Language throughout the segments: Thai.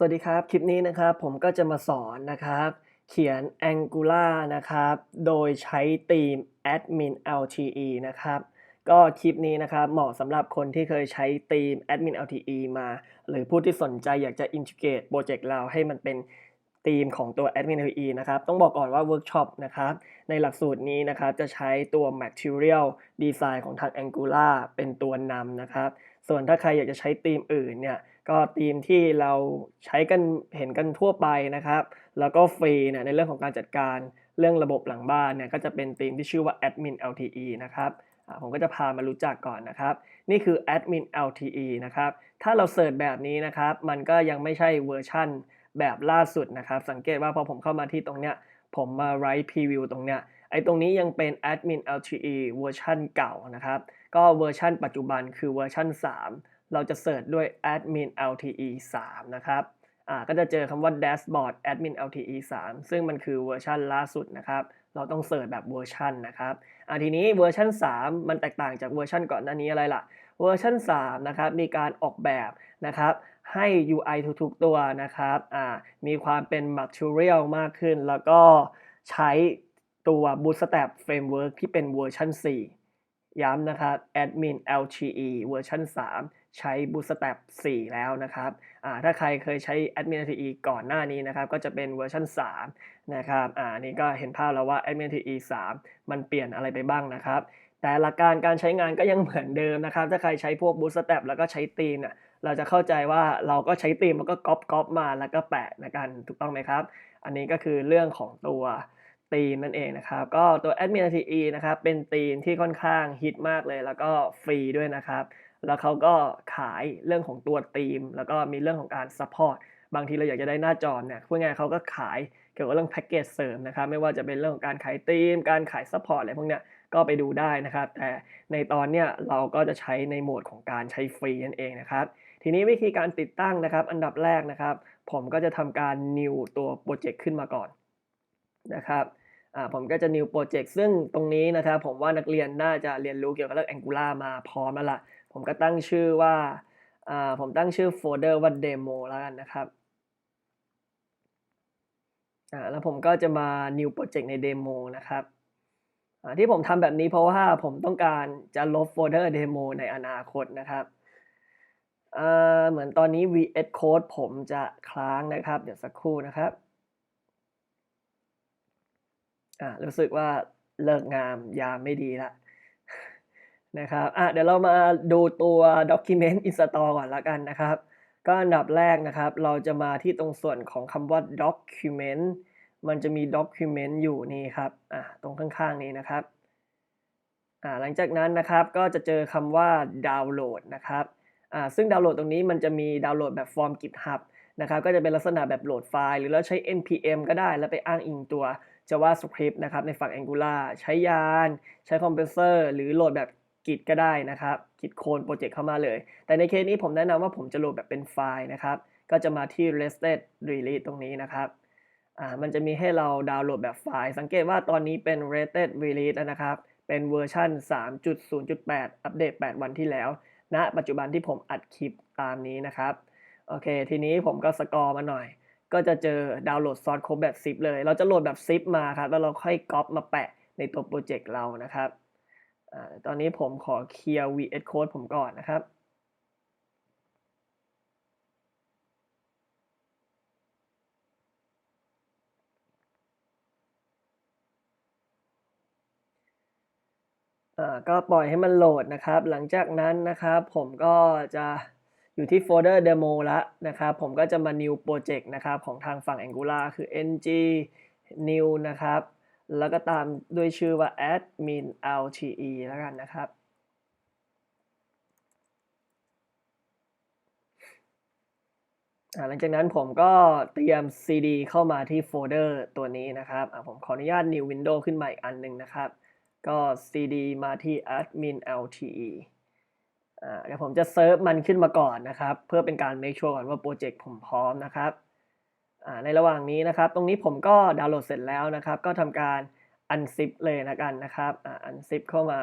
สวัสดีครับ คลิปนี้นะครับผมก็จะมาสอนนะครับ เขียน Angular นะครับ โดยใช้ธีม Admin LTE นะครับ ก็คลิปนี้นะครับเหมาะสำหรับคนที่เคยใช้ธีม Admin LTE มา หรือผู้ที่สนใจอยากจะ integrate โปรเจกต์เราให้มันเป็นธีมของตัว Admin LTE นะครับ ต้องบอกก่อนว่าเวิร์กช็อปนะครับ ในหลักสูตรนี้นะครับจะใช้ตัว Material Design ของทาง Angular เป็นตัวนำนะครับ ส่วนถ้าใครอยากจะใช้ธีมอื่นเนี่ย ก็ธีมที่เราใช้กันเห็นกันทั่วไปนะครับ แล้วก็ฟรีเนี่ยในเรื่องของการจัดการเรื่องระบบหลังบ้านเนี่ยก็จะเป็นธีมที่ชื่อว่า Admin LTE นะครับผมก็จะพามารู้จักก่อนนะครับ นี่คือ Admin LTE นะครับ ถ้าเราเสิร์ชแบบนี้นะครับ มันก็ยังไม่ใช่เวอร์ชั่นแบบล่าสุดนะครับ สังเกตว่าพอผมเข้ามาที่ตรงเนี้ย ผมมา write preview ตรงเนี้ย ไอ้ตรงนี้ยังเป็น Admin LTE เวอร์ชันเก่านะครับ ก็เวอร์ชันปัจจุบันคือเวอร์ชัน3 เราจะเสิร์ชด้วย Admin LTE 3 นะครับก็จะเจอคำว่า Dashboard Admin LTE 3 ซึ่งมันคือเวอร์ชันล่าสุดนะครับ เราต้องเสิร์ชแบบเวอร์ชันนะครับทีนี้เวอร์ชัน3 มันแตกต่างจากเวอร์ชันก่อนหน้านี้อะไรล่ะ เวอร์ชัน3นะครับ มีการออกแบบนะครับ ให้ UI ทุกๆตัวนะครับมีความเป็น Material มากขึ้น แล้วก็ใช้ตัว Bootstrap Framework ที่เป็นเวอร์ชัน4 ย้ำนะครับ Admin LTE เวอร์ชัน3 ใช้ Bootstrap 4 แล้วนะครับถ้าใครเคยใช้ Admin LTE ก่อนหน้านี้นะครับ ก็จะเป็นเวอร์ชัน3นะครับอ่านี่ก็เห็นภาพแล้วว่า Admin LTE 3 มันเปลี่ยนอะไรไปบ้างนะครับ แต่หลักการการใช้งานก็ยังเหมือนเดิมนะครับ ถ้าใครใช้พวก Bootstrap แล้วก็ใช้ธีมเนี่ยเราจะเข้าใจว่าเราก็ใช้ธีมแล้วก็ก๊อปก๊อปมาแล้วก็แปะนะกันถูกต้องไหมครับ อันนี้ก็คือเรื่องของตัวธีมนั่นเองนะครับ ก็ตัว Admin LTE นะครับเป็นธีมที่ค่อนข้างฮิตมากเลย แล้วก็ฟรีด้วยนะครับ แล้วเขาก็ขายเรื่องของตัวธีม แล้วก็มีเรื่องของการซัพพอร์ตบางทีเราอยากจะได้หน้าจอเนี่ยพูดง่ายเขาก็ขายเกี่ยวกับเรื่องแพ็กเกจเสริมนะครับไม่ว่าจะเป็นเรื่องของการขายธีม การขายซัพพอร์ตอะไรพวกเนี้ยก็ไปดูได้นะครับ แต่ในตอนเนี้ยเราก็จะใช้ในโหมดของการใช้ฟรีนั่นเองนะครับ ทีนี้วิธีการติดตั้งนะครับ อันดับแรกนะครับ ผมก็จะทำการ new ตัวโปรเจกต์ขึ้นมาก่อนนะครับผมก็จะ new project ซึ่งตรงนี้นะครับ ผมว่านักเรียนน่าจะเรียนรู้เกี่ยวกับเรื่อง Angular มาพร้อมแล้วล่ะ ผมก็ตั้งชื่อว่าอ่าผมตั้งชื่อโฟลเดอร์ว่า demo แล้วกันนะครับอ่าแล้วผมก็จะมา new project ใน demo นะครับอ่าที่ผมทำแบบนี้เพราะว่าผมต้องการจะลบโฟลเดอร์ demo ในอนาคตนะครับเหมือนตอนนี้ VS Code ผมจะค้างนะครับ เดี๋ยวสักครู่นะครับรู้สึกว่าเลิกงามยามไม่ดีล้ว นะครับอ่าเดี๋ยวเรามาดูตัว document install ก่อนล้วกันนะครับ ก็อันดับแรกนะครับ เราจะมาที่ตรงส่วนของคำว่า document มันจะมี document อยู่นี่ครับอ่าตรงข้างๆนี้นะครับอ่าหลังจากนั้นนะครับก็จะเจอคำว่า download นะครับอ่าซึ่งดาวน์โหลดตรงนี้มันจะมีดาวน์โหลดแบบฟอร์ม GitHub นะครับก็จะเป็นลักษณะแบบโหลดไฟล์ หรือเราใช้ npm ก็ได้แล้วไปอ้างอิงตัว JavaScript นะครับในฝั่ง Angular ใช้ยาน ใช้ Compressor หรือโหลดแบบ Git ก็ได้นะครับ Git clone โปรเจกต์เข้ามาเลย แต่ในเคสนี้ผมแนะนำว่าผมจะโหลดแบบเป็นไฟล์นะครับ ก็จะมาที่ rested release ตรงนี้นะครับอ่ามันจะมีให้เราดาวน์โหลดแบบไฟล์ สังเกตว่าตอนนี้เป็น rested release แล้วนะครับ เป็นเวอร์ชัน3.0.8 อัปเดต 8 วันที่แล้วณปัจจุบันที่ผมอัดคลิปตามนี้นะครับโอเค ทีนี้ผมก็สกอร์มาหน่อย ก็จะเจอดาวน์โหลดซอสโค้ดแบบ zip เลย เราจะโหลดแบบ zip มาครับ แล้วเราค่อยก๊อปมาแปะในตัวโปรเจกต์เรานะครับ ตอนนี้ผมขอเคลียร์ VS Code ผมก่อนนะครับ ก็ปล่อยให้มันโหลดนะครับ หลังจากนั้นนะครับผมก็จะอยู่ที่โฟลเดอร์ demo ล้วนะครับ ผมก็จะมา new project นะครับ ของทางฝั่ง Angular คือ ng new นะครับ แล้วก็ตามด้วยชื่อว่า admin LTE แล้วกันนะครับ หลังจากนั้นผมก็เตรียม cd เข้ามาที่โฟลเดอร์ตัวนี้นะครับ ผมขออนุญาต new window ขึ้นมาอีกอันหนึ่งนะครับ ก็ cd มาที่ admin LTE เดี๋ยวผมจะเซิร์ฟมันขึ้นมาก่อนนะครับ เพื่อเป็นการ make sure ก่อนว่าโปรเจกต์ผมพร้อมนะครับ ในระหว่างนี้นะครับ ตรงนี้ผมก็ดาวน์โหลดเสร็จแล้วนะครับ ก็ทำการ unzip เลยแล้วกันนะครับอ่า unzip เข้ามา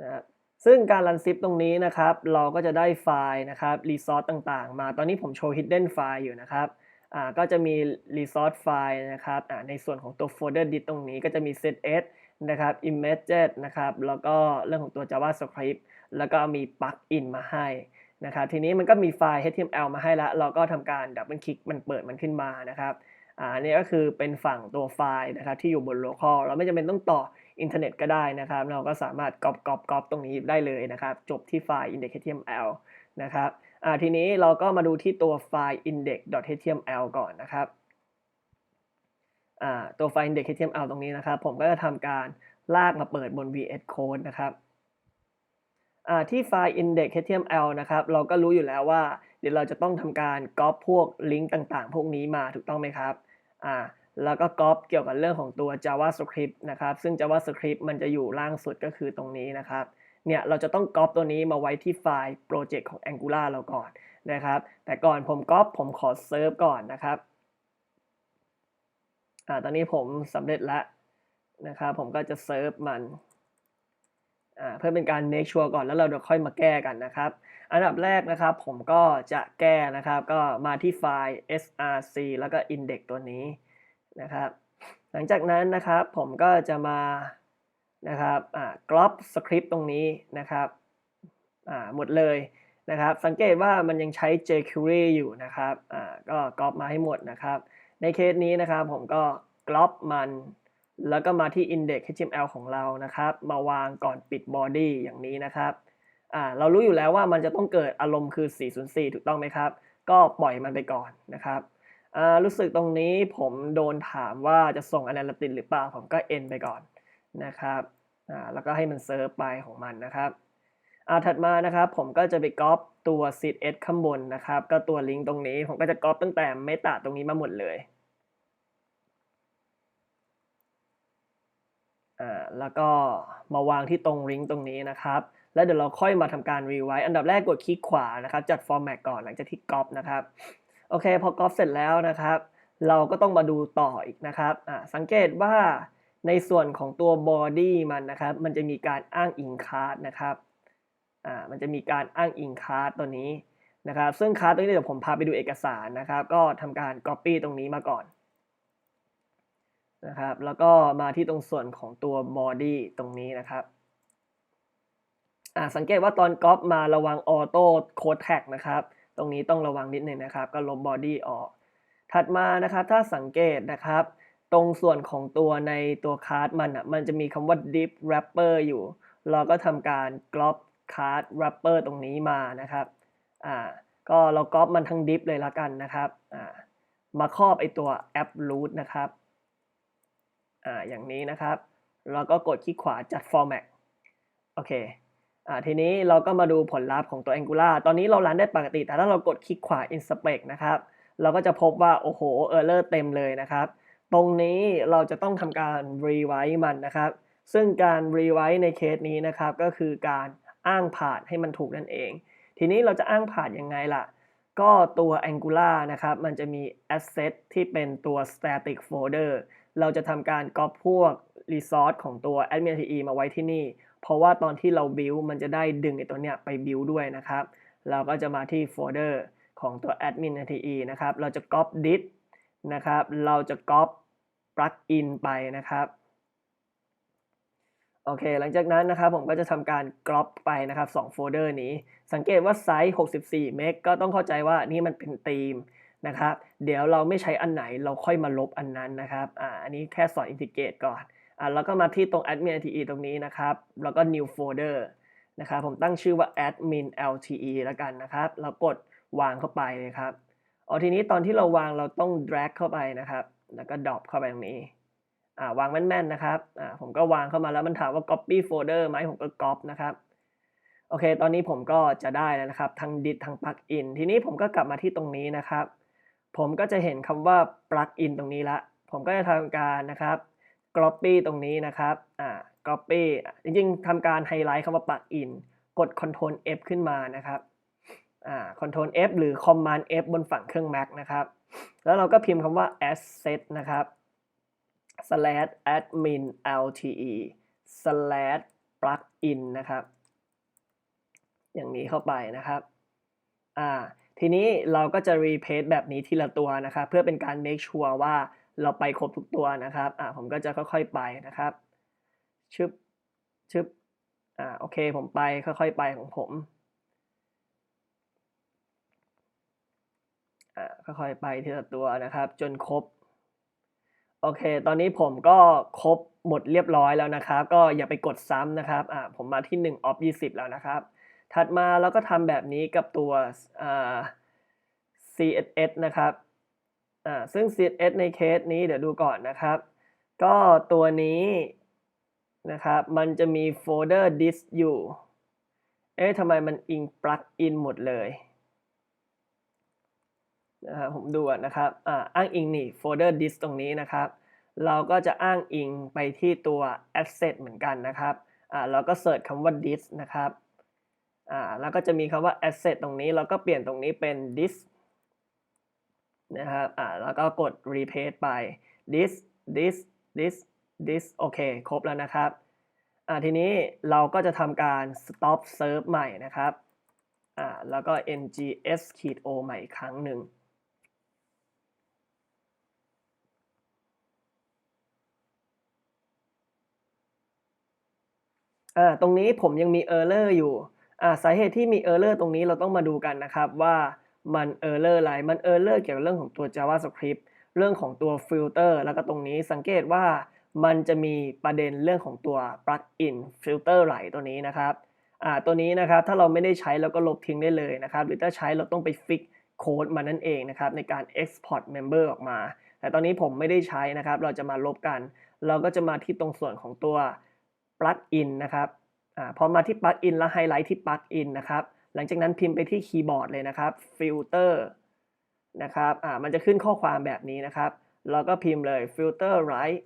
นะครับซึ่งการรันซิปตรงนี้นะครับ เราก็จะได้ไฟล์นะครับ resource ต่างๆ มา ตอนนี้ผมโชว์ hidden file อยู่นะครับก็จะมี resource file นะครับในส่วนของตัว folder disk ตรงนี้ก็จะมี zs นะครับ images นะครับ แล้วก็เรื่องของตัว javascript แล้วก็มี plugin มาให้ นะครับทีนี้มันก็มีไฟล์ html มาให้แล้วเราก็ทำการดับเบิลคลิกมันเปิดมันขึ้นมานะครับอ่าอันนี้ก็คือเป็นฝั่งตัวไฟล์นะครับที่อยู่บน local เราไม่จำเป็นต้องต่ออินเทอร์เน็ตก็ได้นะครับ เราก็สามารถ copy copy copy ตรงนี้ได้เลยนะครับ จบที่ไฟล์ index.html นะครับอ่าทีนี้เราก็มาดูที่ตัวไฟล์ index.html ก่อนนะครับอ่าตัวไฟล์ index.html ตรงนี้นะครับ ผมก็จะทำการลากมาเปิดบน VS Code นะครับ ที่ไฟล์ index.html นะครับเราก็รู้อยู่แล้วว่า เดี๋ยวเราจะต้องทำการก๊อปพวกลิงก์ต่างๆ พวกนี้มาถูกต้องไหมครับอ่าแล้วก็ก๊อปเกี่ยวกับเรื่องของตัว JavaScript นะครับ ซึ่ง JavaScript มันจะอยู่ล่างสุดก็คือตรงนี้นะครับ เนี่ยเราจะต้องก๊อปตัวนี้มาไว้ที่ไฟล์โปรเจกต์ของ Angular เราก่อนนะครับ แต่ก่อนผมก๊อปผมขอเซิร์ฟก่อนนะครับอ่าตอนนี้ผมสำเร็จแล้วนะครับ ผมก็จะเซิร์ฟมัน เพื่อเป็นการ make sure ก่อนแล้วเราเดี๋ยวค่อยมาแก้กันนะครับ อันดับแรกนะครับผมก็จะแก้นะครับก็มาที่ไฟล์ src แล้วก็ index ตัวนี้นะครับ หลังจากนั้นนะครับผมก็จะมานะครับอ่ากรอบสคริปต์ตรงนี้นะครับอ่าหมดเลยนะครับ สังเกตว่ามันยังใช้ jQuery อยู่นะครับอ่าก็กรอบมาให้หมดนะครับ ในเคสนี้นะครับผมก็กรอบมัน แล้วก็มาที่ index html ของเรานะครับ มาวางก่อนปิด body อย่างนี้นะครับอ่าเรารู้อยู่แล้วว่ามันจะต้องเกิดอารมณ์คือ 404 ถูกต้องไหมครับ ก็ปล่อยมันไปก่อนนะครับอ่ารู้สึกตรงนี้ผมโดนถามว่าจะส่ง analytics หรือเปล่า ผมก็ end ไปก่อนนะครับอ่าแล้วก็ให้มันเซิร์ฟไปของมันนะครับอ่าถัดมานะครับผมก็จะไปก๊อปตัว css ข้างบนนะครับ ก็ตัวลิงก์ตรงนี้ผมก็จะก๊อปตั้งแต่ meta ตรงนี้มาหมดเลย อ่าแล้วก็มาวางที่ตรงลิงตรงนี้นะครับ แล้วเดี๋ยวเราค่อยมาทำการรีไวซ์อันดับแรกกดคลิกขวานะครับจัด format ก่อนหลังจากที่ก๊อปนะครับโอเคพอก๊อปเสร็จแล้วนะครับ เราก็ต้องมาดูต่ออีกนะครับอ่าสังเกตว่าในส่วนของตัว body มันนะครับ มันจะมีการอ้างอิงคาร์ดนะครับอ่ามันจะมีการอ้างอิงคาร์ดตัวนี้นะครับ ซึ่งคาร์ดตัวนี้เดี๋ยวผมพาไปดูเอกสารนะครับ ก็ทำการ copy ตรงนี้มาก่อน นะครับ แล้วก็มาที่ตรงส่วนของตัว body ตรงนี้นะครับอ่าสังเกตว่าตอนก๊อปมาระวัง auto code tag นะครับ ตรงนี้ต้องระวังนิดหนึ่งนะครับ ก็ลบ body ออก ถัดมานะครับ ถ้าสังเกตนะครับ ตรงส่วนของตัวในตัวคาร์ดมันอะ มันจะมีคำว่า div wrapper อยู่ เราก็ทำการ crop card wrapper ตรงนี้มานะครับ อ่า ก็เราก๊อปมันทั้ง div เลยละกันนะครับ อ่า มาครอบไอตัว app root นะครับ อ่าอย่างนี้นะครับแล้วก็กดคลิกขวาจัด format โอเคอ่าทีนี้เราก็มาดูผลลัพธ์ของตัว Angular ตอนนี้เรารันได้ปกติ แต่ถ้าเรากดคลิกขวา inspect นะครับ เราก็จะพบว่า โอ้โห error เต็มเลยนะครับ ตรงนี้เราจะต้องทำการ rewrite มันนะครับ ซึ่งการ rewrite ในเคสนี้นะครับ ก็คือการอ้างผ่านให้มันถูกนั่นเอง ทีนี้เราจะอ้างผ่านยังไงล่ะ ก็ตัว Angular นะครับ มันจะมี asset ที่เป็นตัว static folder เราจะทำการ copy พวก resource ของตัว admin.te มาไว้ที่นี่ เพราะว่าตอนที่เรา build มันจะได้ดึงไอ้ตัวเนี้ยไป build ด้วยนะครับ เราก็จะมาที่โฟลเดอร์ของตัว admin.te นะครับ เราจะ copy disk นะครับ เราจะ copy plugin ไปนะครับโอเค หลังจากนั้นนะครับผมก็จะทำการ crop ไปนะครับ2โฟลเดอร์นี้ สังเกตว่าไซส์ 64 เมก ก็ต้องเข้าใจว่านี่มันเป็นธีม นะครับ เดี๋ยวเราไม่ใช้อันไหนเราค่อยมาลบอันนั้นนะครับ อ่า อันนี้แค่สอน integrate ก่อน อ่าแล้วก็มาที่ตรง admin.te ตรงนี้นะครับ แล้วก็ new folder นะครับ ผมตั้งชื่อว่า admin lte แล้วกันนะครับแล้วกดวางเข้าไปเลยครับอ๋อทีนี้ตอนที่เราวางเราต้อง drag เข้าไปนะครับ แล้วก็ drop เข้าไปตรงนี้ อ่าวางแม่นๆนะครับ อ่า ผมก็วางเข้ามาแล้วมันถามว่า copy folder ไหมผมก็ copy นะครับโอเค ตอนนี้ผมก็จะได้แล้วนะครับ ทั้ง disk ทั้ง plugin ทีนี้ผมก็กลับมาที่ตรงนี้นะครับ ผมก็จะเห็นคำว่า plugin ตรงนี้ละ ผมก็จะทำการนะครับ copy ตรงนี้นะครับอ่า copy จริงๆทำการไฮไลท์คำว่า plugin กด Ctrl F ขึ้นมานะครับอ่า Ctrl F หรือ Command F บนฝั่งเครื่อง Mac นะครับ แล้วเราก็พิมพ์คำว่า asset นะครับ slash admin lte slash plugin นะครับ อย่างนี้เข้าไปนะครับ อ่า ทีนี้เราก็จะ replace แบบนี้ทีละตัวนะครับ เพื่อเป็นการ make sure ว่าเราไปครบทุกตัวนะครับอ่าผมก็จะค่อยๆไปนะครับชึบชึบอ่าโอเคผมไปค่อยๆไปของผมอ่าค่อยๆไปทีละตัวนะครับ จนครบโอเค ตอนนี้ผมก็ครบหมดเรียบร้อยแล้วนะครับ ก็อย่าไปกดซ้ำนะครับอ่าผมมาที่1 off 20 แล้วนะครับ ถัดมาเราก็ทำแบบนี้กับตัว CSS นะครับซึ่ง CSS ในเคสนี้เดี๋ยวดูก่อนนะครับ ก็ตัวนี้นะครับมันจะมีโฟลเดอร์ disk อยู่ เอ๊ะทำไมมันอิง plugin หมดเลยนะครับผมดูนะครับออ้างอิงนี่โฟลเดอร์ disk ตรงนี้นะครับ เราก็จะอ้างอิงไปที่ตัว asset เหมือนกันนะครับเราก็เสิร์ชคำว่า disk นะครับ อ่าแล้วก็จะมีคำว่า asset ตรงนี้เราก็เปลี่ยนตรงนี้เป็น disk นะครับอ่าแล้วก็กด replace ไป disk disk disk disk โอเค ครบแล้วนะครับอ่าทีนี้เราก็จะทำการ stop serve ใหม่นะครับอ่าแล้วก็ ngs o ใหม่อีกครั้งหนึ่งอ่าตรงนี้ผมยังมี error อยู่ สาเหตุที่มี error ตรงนี้เราต้องมาดูกันนะครับว่ามัน error อะไร มัน error เกี่ยวกับเรื่องของตัว JavaScript เรื่องของตัว filter แล้วก็ตรงนี้สังเกตว่ามันจะมีประเด็นเรื่องของตัว plugin filter ไหลตัวนี้นะครับตัวนี้นะครับถ้าเราไม่ได้ใช้เราก็ลบทิ้งได้เลยนะครับ หรือถ้าใช้เราต้องไป fix โค้ดมันนั่นเองนะครับในการ export member ออกมา แต่ตอนนี้ผมไม่ได้ใช้นะครับ เราจะมาลบกัน เราก็จะมาที่ตรงส่วนของตัว plugin นะครับ อ่าพอมาที่ plugin แล้วไฮไลท์ที่ plugin นะครับหลังจากนั้นพิมพ์ไปที่คีย์บอร์ดเลยนะครับ filter นะครับอ่ามันจะขึ้นข้อความแบบนี้นะครับเราก็พิมพ์เลย filter right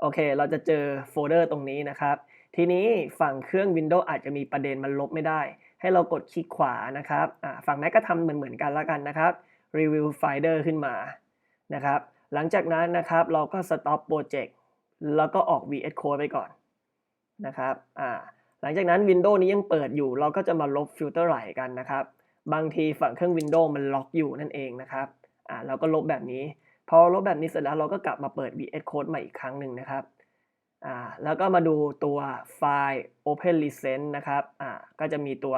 โอเค เราจะเจอโฟลเดอร์ตรงนี้นะครับ ทีนี้ฝั่งเครื่อง Windows อาจจะมีประเด็นมันลบไม่ได้ ให้เรากดคลิกขวานะครับฝั่ง Mac ก็ทำเหมือนเหมือนกันล้วกันนะครับ review folder ขึ้นมานะครับ หลังจากนั้นนะครับเราก็ stop project แล้วก็ออก VS Code ไปก่อน นะครับอ่าหลังจากนั้น Windows นี้ยังเปิดอยู่ เราก็จะมาลบฟิลเตอร์ไหลกันนะครับ บางทีฝั่งเครื่อง Windows มันล็อกอยู่นั่นเองนะครับอ่าเราก็ลบแบบนี้ พอลบแบบนี้เสร็จแล้วเราก็กลับมาเปิด VS Code ใหม่อีกครั้งหนึ่งนะครับอ่าแล้วก็มาดูตัวไฟล์ Open License นะครับอ่าก็จะมีตัว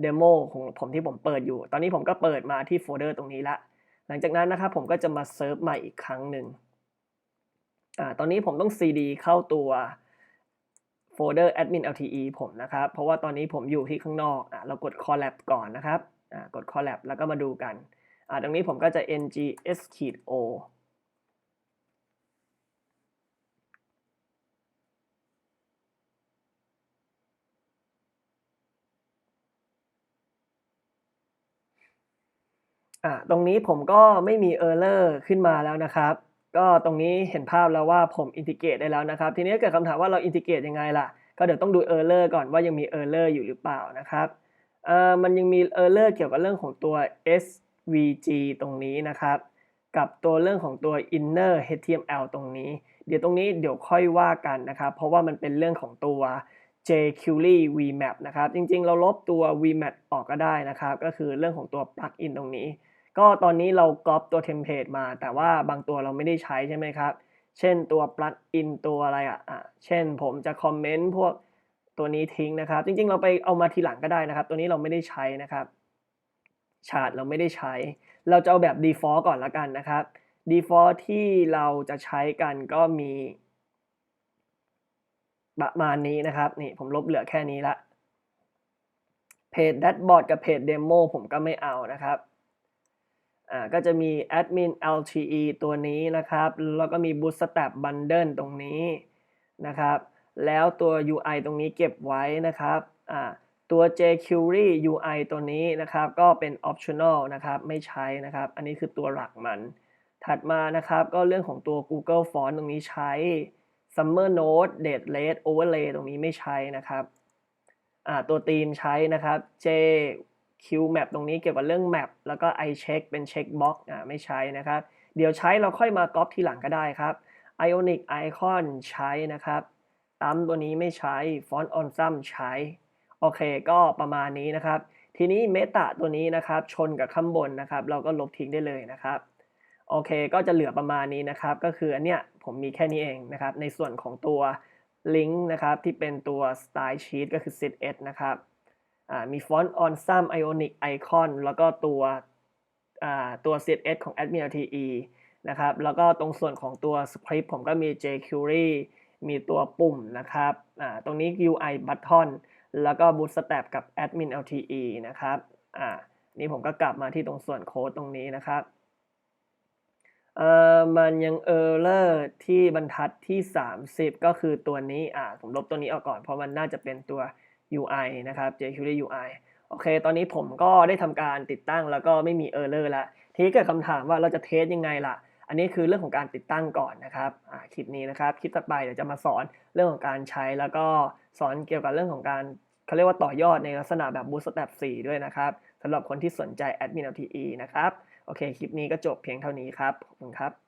เดโมของผมที่ผมเปิดอยู่ ตอนนี้ผมก็เปิดมาที่โฟลเดอร์ตรงนี้ละ หลังจากนั้นนะครับผมก็จะมาเซิร์ฟใหม่อีกครั้งหนึ่งอ่าตอนนี้ผมต้อง cd เข้าตัว โฟลเดอร์ admin lte ผมนะครับ เพราะว่าตอนนี้ผมอยู่ที่ข้างนอกอ่าเรากด collab ก่อนนะครับอ่ากด collab แล้วก็มาดูกันอ่าตรงนี้ผมก็จะ ngs o อ่าตรงนี้ผมก็ไม่มี error ขึ้นมาแล้วนะครับ ก็ตรงนี้เห็นภาพแล้วว่าผม integrate ได้แล้วนะครับ ทีนี้เกิดคำถามว่าเรา integrate ยังไงล่ะ ก็เดี๋ยวต้องดู error ก่อนว่ายังมี error อร์อยู่หรือเปล่านะครับเอ่อมันยังมี error เกี่ยวกับเรื่องของตัว svg ตรงนี้นะครับ กับตัวเรื่องของตัว inner html ตรงนี้ เดี๋ยวตรงนี้เดี๋ยวค่อยว่ากันนะครับ เพราะว่ามันเป็นเรื่องของตัว jQuery vmap นะครับ จริงๆ เราลบตัว vmap ออกก็ได้นะครับ ก็คือเรื่องของตัว plugin ตรงนี้ ก็ตอนนี้เราก๊อปตัวเทมเพลตมา แต่ว่าบางตัวเราไม่ได้ใช้ใช่ไหมครับ เช่นตัว plugin ตัวอะไรอะอะ เช่นผมจะคอมเมนต์พวกตัวนี้ทิ้งนะครับ จริงๆ เราไปเอามาทีหลังก็ได้นะครับ ตัวนี้เราไม่ได้ใช้นะครับชาร์ตเราไม่ได้ใช้ เราจะเอาแบบ default ก่อนละกันนะครับ default ที่เราจะใช้กันก็มีประมาณนี้นะครับ นี่ผมลบเหลือแค่นี้ละเพจ dashboard กับเพจ demo ผมก็ไม่เอานะครับ อ่าก็จะมี admin lte ตัวนี้นะครับ แล้วก็มี bootstrap bundle ตรงนี้นะครับ แล้วตัว UI ตรงนี้เก็บไว้นะครับอ่าตัว jQuery UI ตัวนี้นะครับ ก็เป็น optional นะครับ ไม่ใช้นะครับ อันนี้คือตัวหลักมัน ถัดมานะครับ ก็เรื่องของตัว Google Font ตรงนี้ใช้ Summer Note Date Rate Overlay ตรงนี้ไม่ใช้นะครับ ตัวธีมใช้นะครับ J QMap ตรงนี้เกี่ยวกับเรื่อง Map แล้วก็ iCheck เป็น Checkbox อ่าไม่ใช้นะครับ เดี๋ยวใช้เราค่อยมาก๊อปทีหลังก็ได้ครับ Ionic Icon ใช้นะครับตั้มตัวนี้ไม่ใช้ Font Awesome ใช้ โอเคก็ประมาณนี้นะครับ ทีนี้เมตาตัวนี้นะครับ ชนกับข้างบนนะครับ เราก็ลบทิ้งได้เลยนะครับ โอเคก็จะเหลือประมาณนี้นะครับ ก็คืออันเนี้ยผมมีแค่นี้เองนะครับ ในส่วนของตัวลิงก์นะครับที่เป็นตัว style sheet ก็คือ set นะครับ อ่ามี font on some ionic icon แล้วก็ตัวตัว set ของ admin LTE นะครับ แล้วก็ตรงส่วนของตัว script ผมก็มี jQuery มีตัวปุ่มนะครับ ตรงนี้ UI button แล้วก็ bootstrap กับ admin LTE นะครับ อ่า นี่ผมก็กลับมาที่ตรงส่วนโค้ดตรงนี้นะครับ เอ่อ มันยังเออร์เลอร์ที่บรรทัดที่ 30 ก็คือตัวนี้ อ่า ผมลบตัวนี้ออกก่อน เพราะมันน่าจะเป็นตัว UI นะครับ jQuery UI โอเค ตอนนี้ผมก็ได้ทำการติดตั้งแล้วก็ไม่มีเออร์เลอร์ล้วทีนี้เกิดคำถามว่าเราจะเทสยังไงล่ะ อันนี้คือเรื่องของการติดตั้งก่อนนะครับคลิปนี้นะครับ คลิปต่อไปเดี๋ยวจะมาสอนเรื่องของการใช้แล้วก็สอนเกี่ยวกับเรื่องของการเขาเรียกว่าต่อยอดในลักษณะแบบ Bootstrap 4 ด้วยนะครับสำหรับคนที่สนใจ Admin LTE นะครับ โอเค คลิปนี้ก็จบเพียงเท่านี้ครับ ขอบคุณครับ